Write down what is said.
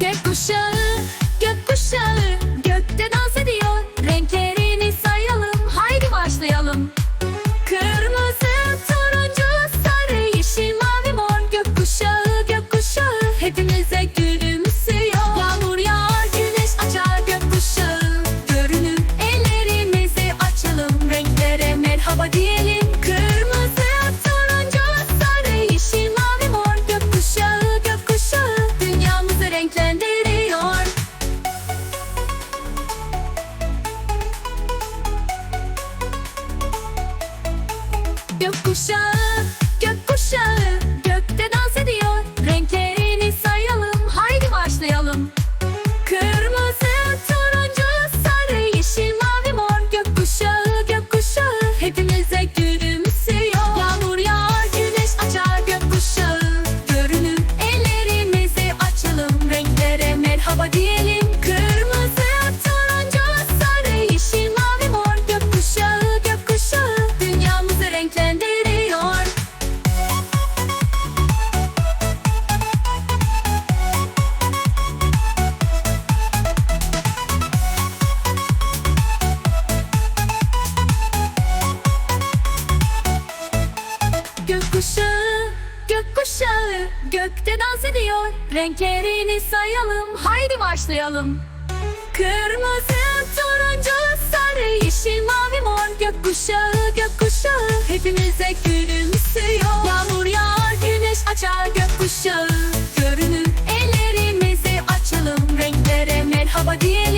Gökkuşağı, gökkuşağı Gökte dans ediyor. Renklerini sayalım Haydi başlayalım. Kırmızı, turuncu, sarı, yeşil, mavi, mor. Gökkuşağı, gökkuşağı Hepimize gülümsüyor. Yağmur yağar, güneş açar Gökkuşağı. Görünür Ellerimizi açalım. Renklere merhaba diyelim Gökkuşağı, gökkuşağı Gökte dans ediyor. Renklerini sayalım Haydi başlayalım. Kırmızı, turuncu, sarı, yeşil, mavi, mor. Gökkuşağı, gökkuşağı Hepimize gülümsüyor. Yağmur yağar, güneş açar Gökkuşağı. Görünür Ellerimizi açalım Renklere merhaba diyelim gökkuşağı gökte dans ediyor. Renklerini sayalım haydi başlayalım. Kırmızı, turuncu, sarı, yeşil, mavi, mor. Gökkuşağı, gökkuşağı hepimize gülümsüyor. Yağmur yağar, güneş açar gökkuşağı. Görünür ellerimizi açalım renklere merhaba diyelim.